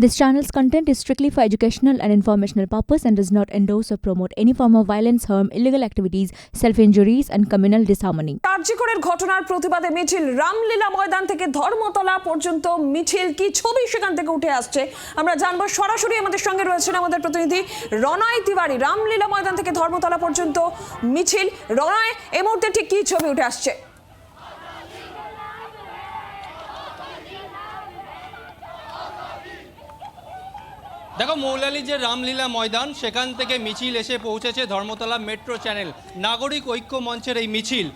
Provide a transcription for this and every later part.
This channel's content is strictly for educational and informational purpose and does not endorse or promote any form of violence, harm, illegal activities, self-injuries and communal disharmony. কার্যকরের ঘটনার প্রতিবাদে মিছিল রামলীলা ময়দান থেকে ধর্মতলা পর্যন্ত মিছিল কি ছবি সেখান থেকে উঠে আসছে আমরা জানব সরাসরি আমাদের সঙ্গে রয়েছেন আমাদের প্রতিনিধি রনয় তিওয়ারি রামলীলা ময়দান থেকে ধর্মতলা পর্যন্ত মিছিল রনয় এই মুহূর্তে ঠিক কি ছবি উঠে আসছে দেখো, মৌলালি যে রামলীলা ময়দান, সেখান থেকে মিছিল এসে পৌঁছেছে ধর্মতলা মেট্রো চ্যানেল। নাগরিক ঐক্য মঞ্চের এই মিছিল।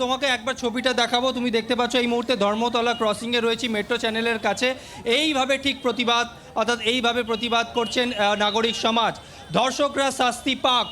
তোমাকে একবার ছবিটা দেখাবো, তুমি দেখতে পাচ্ছ এই মুহূর্তে ধর্মতলা ক্রসিংয়ে রয়েছি মেট্রো চ্যানেলের কাছে। এইভাবে ঠিক প্রতিবাদ, অর্থাৎ এইভাবে প্রতিবাদ করছেন নাগরিক সমাজ। ধর্ষকরা শাস্তি পাক।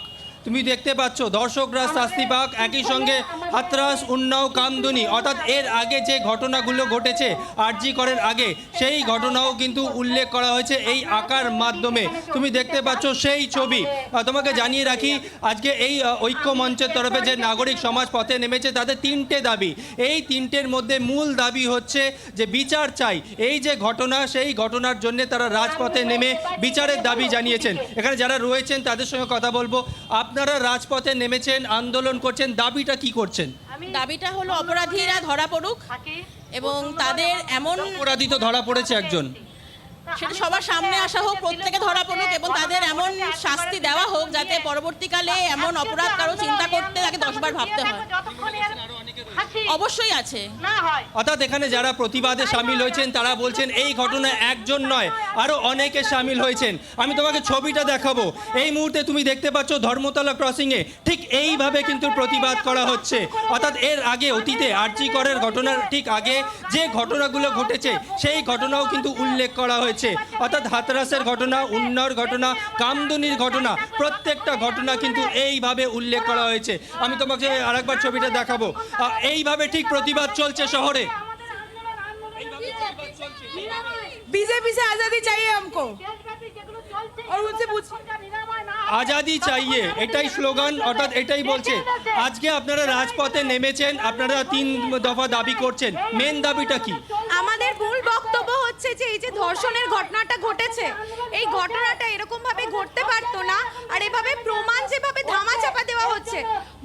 তুমি দেখতে পাচ্ছ দর্শকরা শাস্তি পাক একই সঙ্গে হাতরাস উন্নাও কামদুনি অর্থাৎ এর আগে যে ঘটনাগুলো ঘটেছে আরজি করের আগে সেই ঘটনাও কিন্তু উল্লেখ করা হয়েছে এই আঁকার মাধ্যমে। তুমি দেখতে পাচ্ছ সেই ছবি। তোমাকে জানিয়ে রাখি আজকে এই ঐক্য মঞ্চের তরফে যে নাগরিক সমাজ পথে নেমেছে তাদের তিনটে দাবি। এই তিনটের মধ্যে মূল দাবি হচ্ছে যে বিচার চাই। এই যে ঘটনা সেই ঘটনার জন্য তারা রাজপথে নেমে বিচারের দাবি জানিয়েছেন। এখানে যারা রয়েছেন তাদের সঙ্গে কথা বলব। আপনারা রাজপথে নেমেছেন আন্দোলন করছেন দাবিটা কি করছেন? দাবিটা হলো অপরাধীরা ধরা পড়ুক এবং তাদের এমন অপরাধী তো ধরা পড়েছে একজন। সেটা সবার সামনে আসা হোক প্রত্যেকে ধরা পড়ুক এবং তাদের এমন শাস্তি দেওয়া হোক যাতে পরবর্তীকালে এমন অপরাধ কারও চিন্তা করতে তাকে দশবার ভাবতে হয়। অবশ্যই আছে। অর্থাৎ এখানে যারা প্রতিবাদে সামিল হয়েছেন তারা বলছেন এই ঘটনা একজন নয় আরও অনেকে সামিল হয়েছেন। আমি তোমাকে ছবিটা দেখাবো। এই মুহূর্তে তুমি দেখতে পাচ্ছ ধর্মতলা ক্রসিং এ ঠিক এইভাবে কিন্তু প্রতিবাদ করা হচ্ছে অর্থাৎ এর আগে অতীতে আরজি করের ঘটনার ঠিক আগে যে ঘটনাগুলো ঘটেছে সেই ঘটনাও কিন্তু উল্লেখ করা হয়েছে অর্থাৎ হাতরাসের ঘটনা উন্নয়র ঘটনা কামদুনির ঘটনা প্রত্যেকটা ঘটনা কিন্তু এইভাবে উল্লেখ করা হয়েছে আমি তোমাকে আরেকবার ছবিটা দেখাবো আহ, এইভাবে ঠিক প্রতিবাদ চলছে শহরে बीजेपी से आजादी चाहिए हमको और उनसे पूछ আজাদি চাইয়ে, এটাই স্লোগান, অর্থাৎ এটাই বলছে। আজকে আপনারা রাজপথে নেমেছেন, আপনারা তিন দফা দাবি করছেন। মেন দাবিটা কি? হচ্ছে যে এই যে ধর্ষণের ঘটনাটা ঘটেছে, এই ঘটনাটা এরকম ভাবে ঘটতে পারতো না, আর এভাবে প্রমাণ যেভাবে ধামাচাপা দেওয়া হচ্ছে,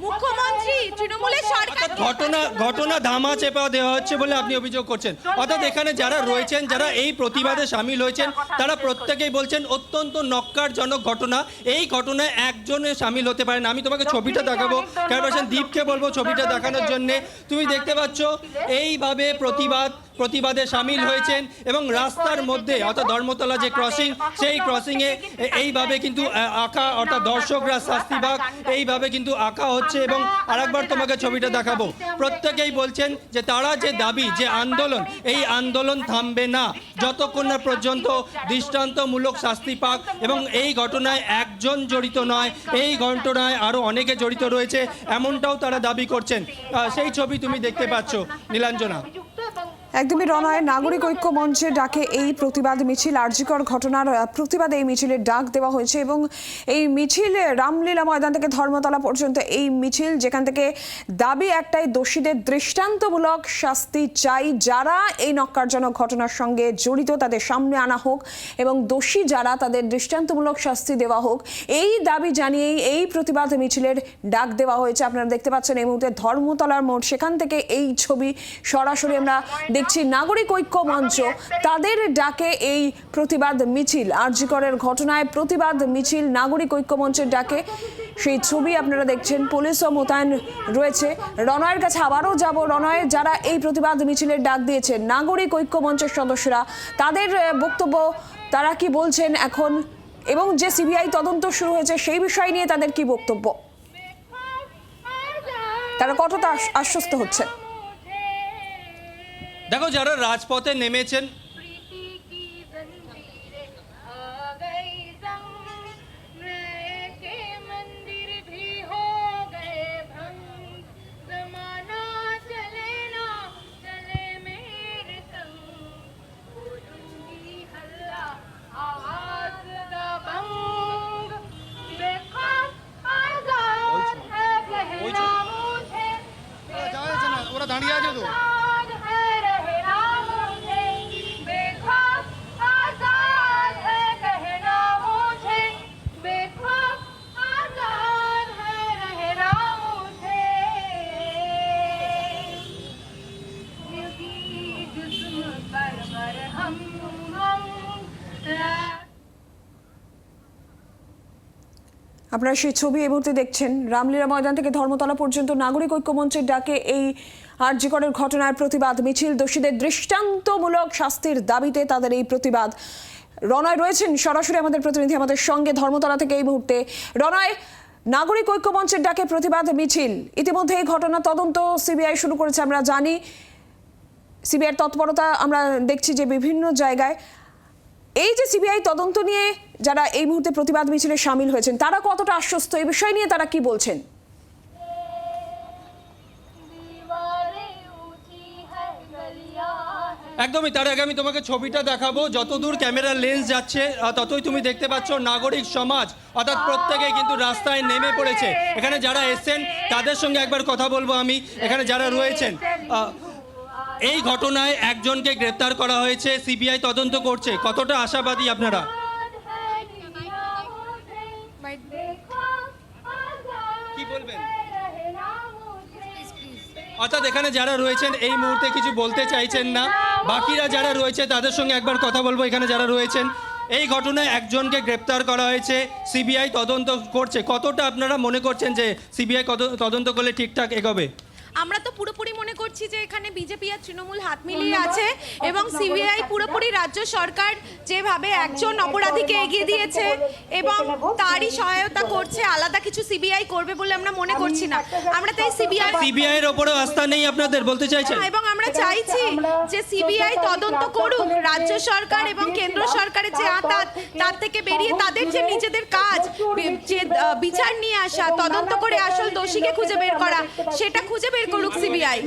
মুখ্যমন্ত্রী তৃণমূলের সরকার ঘটনা ঘটনা ধামা চাপা দেওয়া হচ্ছে বলে আপনি অভিযোগ করছেন। অর্থাৎ এখানে যারা রয়েছেন, যারা এই প্রতিবাদে সামিল হয়েছেন, তারা প্রত্যেকেই বলছেন অত্যন্ত নক্কারজনক ঘটনা। এই ঘটনায় একজনে সামিল হতে পারেন। আমি তোমাকে ছবিটা দেখাবো। ক্যামেরাপার্সন দীপকে বলব ছবিটা দেখানোর জন্য। তুমি দেখতে পাচ্ছ, এইভাবে প্রতিবাদ প্রতিবাদে সামিল হয়েছেন এবং রাস্তার মধ্যে অর্থাৎ ধর্মতলা যে ক্রসিং সেই ক্রসিংয়ে এইভাবে কিন্তু আঁকা অর্থাৎ দর্শকরা শাস্তি শাস্তিবাগ এইভাবে কিন্তু আঁকা হচ্ছে এবং আরেকবার তোমাকে ছবিটা দেখাবো। প্রত্যেকেই বলছেন যে তারা যে দাবি যে আন্দোলন এই আন্দোলন থামবে না। যতক্ষণ না পর্যন্ত দৃষ্টান্তমূলক শাস্তি পাক এবং এই ঘটনায় একজন জড়িত নয় এই ঘটনায় আরও অনেকে জড়িত রয়েছে এমনটাও তারা দাবি করছেন। সেই ছবি তুমি দেখতে পাচ্ছ নীলাঞ্জনা। একদমই রনয় নাগরিক ঐক্য মঞ্চে ডাকে এই প্রতিবাদ মিছিল। আর্যিকর ঘটনার প্রতিবাদে এই মিছিলের ডাক দেওয়া হয়েছে এবং এই মিছিল, রামলীলা ময়দান থেকে ধর্মতলা পর্যন্ত এই মিছিল, যেখান থেকে দাবি একটাই, দোষীদের দৃষ্টান্তমূলক শাস্তি চাই। যারা এই নক্কারজনক ঘটনার সঙ্গে জড়িত, তাদের সামনে আনা হোক এবং দোষী যারা, তাদের দৃষ্টান্তমূলক শাস্তি দেওয়া হোক। এই দাবি জানিয়েই এই প্রতিবাদ মিছিলের ডাক দেওয়া হয়েছে। আপনারা দেখতে পাচ্ছেন এই মুহূর্তে ধর্মতলার মোড়, সেখান থেকে এই ছবি সরাসরি আমরা দেখছি নাগরিক ঐক্য মঞ্চ তাদের ডাকে এই প্রতিবাদ মিছিল। আরজিকরের ঘটনায় প্রতিবাদ মিছিল, নাগরিক ঐক্য মঞ্চের ডাকে। সেই ছবি আপনারা দেখছেন, পুলিশও মোতায়েন রয়েছে। রনয়ের কাছে আবারও যাব রনয় যারা এই প্রতিবাদ মিছিলের ডাক দিয়েছে নাগরিক ঐক্য মঞ্চের সদস্যরা, তাদের বক্তব্য তারা কি বলছেন এখন? এবং যে সিবিআই তদন্ত শুরু হয়েছে, সেই বিষয় নিয়ে তাদের কি বক্তব্য? তারা কতটা আশ্বস্ত হচ্ছে দেখো যারা রাজপথে নেমেছেন আপনারা সেই ছবি এই মুহূর্তে দেখছেন। রামলীলা ময়দান থেকে ধর্মতলা পর্যন্ত নাগরিক ঐক্যমঞ্চের ডাকে এই আর্যিকরের ঘটনার প্রতিবাদ, মিছিল, দোষীদের দৃষ্টান্তমূলক শাস্তির দাবিতে তাদের এই প্রতিবাদ। রনয় রয়েছেন সরাসরি আমাদের প্রতিনিধি আমাদের সঙ্গে ধর্মতলা থেকে এই মুহূর্তে। রনয় নাগরিক ঐক্যমঞ্চের ডাকে প্রতিবাদ, মিছিল। ইতিমধ্যে এই ঘটনা তদন্ত সিবিআই শুরু করেছে, আমরা জানি। সিবিআইয়ের তৎপরতা আমরা দেখছি যে বিভিন্ন জায়গায় এই যে সিবিআই তদন্ত নিয়ে যারা এই মুহূর্তে প্রতিবাদ মিছিলে সামিল হয়েছেন, তারা কতটা আশ্বস্ত? এই বিষয় নিয়ে তারা কি বলছেন? একদমই তার আগে আমি তোমাকে ছবিটা দেখাবো। যতদূর ক্যামেরার লেন্স যাচ্ছে ততই তুমি দেখতে পাচ্ছ নাগরিক সমাজ, অর্থাৎ প্রত্যেকে কিন্তু রাস্তায় নেমে পড়েছে। এখানে যারা এসছেন, তাদের সঙ্গে একবার কথা বলব আমি। এখানে যারা রয়েছেন এই ঘটনায় একজনকে গ্রেপ্তার করা হয়েছে, সিবিআই তদন্ত করছে। কতটা আশাবাদী আপনারা? কি বলবেন? অর্থাৎ এখানে যারা রয়েছেন, এই মুহূর্তে কিছু বলতে চাইছেন না। বাকিরা যারা রয়েছে, তাদের সঙ্গে একবার কথা বলব, এখানে যারা রয়েছেন। এই ঘটনায় একজনকে গ্রেপ্তার করা হয়েছে, সিবিআই তদন্ত করছে। কতটা আপনারা মনে করছেন যে সিবিআই তদন্ত করলে ঠিকঠাক এগোবে? আমরা তো পুরোপুরি মনে করছি যে এখানে বিজেপি আর তৃণমূল হাত মিলিয়ে আছে এবং সিবিআই পুরোপুরি রাজ্য সরকার যেভাবে একজন অপরাধীকে এগিয়ে দিয়েছে এবং তারই সহায়তা করছে আলাদা কিছু সিবিআই করবে বলে আমরা মনে করছি না। আমরা তাই সিবিআই সিবিআই এর ওপরেও আস্থা নেই আপনাদের বলতে চাইছেন? এবং আমরা চাইছি যে সিবিআই তদন্ত করুক রাজ্য সরকার এবং কেন্দ্র সরকারের যে আতাত তার থেকে বেরিয়ে তাদের যে নিজেদের কাজ যে বিচার নিয়ে আসা তদন্ত করে আসল দোষীকে খুঁজে বের করা সেটা খুঁজে বের করুক সিবিআই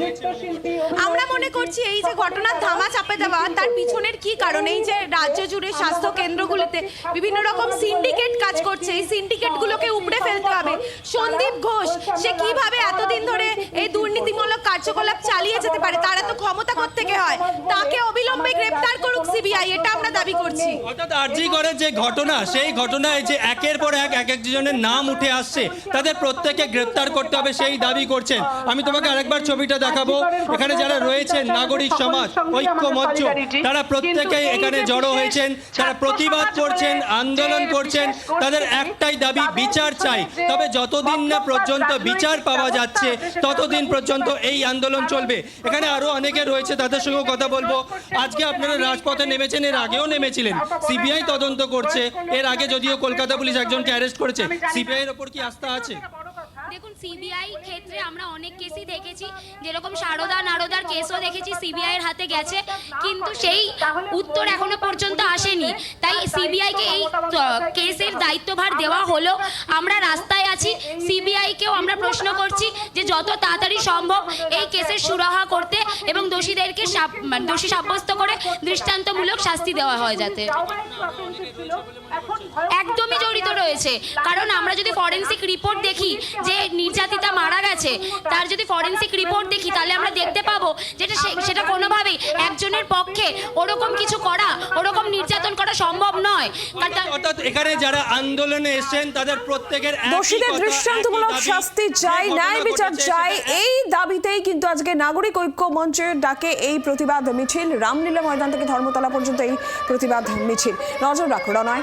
আমরা মনে করছি এই যে ঘটনার ধামা চাপে দেওয়া তার পিছনের কি কারণ? এই যে রাজ্য জুড়ে স্বাস্থ্য কেন্দ্রগুলোতে বিভিন্ন রকম সিন্ডিকেট কাজ করছে। এই সিন্ডিকেটগুলোকে উপড়ে ফেলতে হবে। সন্দীপ ঘোষ সে কীভাবে এতদিন ধরে এই দুর্নীতিমূলক কার্যকলাপ চালিয়ে যেতে পারে, তারা তো ক্ষমতা থেকে হয়? তাকে অবিলম্বে গ্রেপ্তার করুক সিবিআই, এটা আমরা দাবি করছি। অর্থাৎ আরজি করে যে ঘটনা, সেই ঘটনায় যে একের পর এক এক একজনের নাম উঠে আসছে, তাদের প্রত্যেকে গ্রেপ্তার করতে হবে সেই দাবি করছেন। আমি তোমাকে আরেকবার ছবিটা দেখাবো। এখানে যারা রয়েছেন, নাগরিক সমাজ ঐক্য মঞ্চ তারা প্রত্যেকে এখানে জড়ো হয়েছেন, তারা প্রতিবাদ করছেন, আন্দোলন করছেন, তাদের একটাই দাবি, বিচার চাই। তবে যতদিন না পর্যন্ত বিচার পাওয়া যাচ্ছে, ততদিন পর্যন্ত এই আন্দোলন চলবে। এখানে আরও অনেকে রয়েছে তাদের সঙ্গে কথা বলব। আজকে আপনারা রাজপথে নেমেছেন এর আগেও নেমেছিলেন। সিবিআই তদন্ত করছে। এর আগে যদিও কলকাতা পুলিশ একজনকে অ্যারেস্ট করেছে। সিবিআই এর ওপর কি আস্থা আছে? দেখুন সিবিআই ক্ষেত্রে আমরা অনেক কেসই দেখেছি। যেরকম সারদা নারদার কেসও দেখেছি সিবিআই এর হাতে গেছে। কিন্তু সেই উত্তর এখনও পর্যন্ত আসেনি। তাই সিবিআইকে এই কেসের দায়িত্বভার দেওয়া হলো। আমরা রাস্তায় আছি। সিবিআইকেও আমরা প্রশ্ন করছি যে যত তাড়াতাড়ি সম্ভব এই কেসের সুরাহা করতে এবং দোষীদেরকে মানে দোষী সাব্যস্ত করে দৃষ্টান্তমূলক শাস্তি দেওয়া হয় যাতে। রয়েছে কারণ আমরা যদি ফরেনসিক রিপোর্ট দেখি যে নির্যাতিতা মারা গেছে তার যদি ফরেনসিক রিপোর্ট দেখি তাহলে আমরা দেখতে পাবো যেটা সেটা কোনোভাবেই একজনের পক্ষে ওরকম কিছু করা ওরকম নির্যাতন করা সম্ভব নয়। অর্থাৎ এখানে যারা আন্দোলনে এসেছেন তাদের প্রত্যেকের দোষীদের দৃষ্টান্তমূলক শাস্তি চাই ন্যায় বিচার চাই এই দাবিতেই কিন্তু আজকে নাগরিক ঐক্য মঞ্চের ডাকে এই প্রতিবাদ মিছিল। রামলীলা ময়দান থেকে ধর্মতলা পর্যন্ত এই প্রতিবাদ মিছিল। নজর রাখো রনয়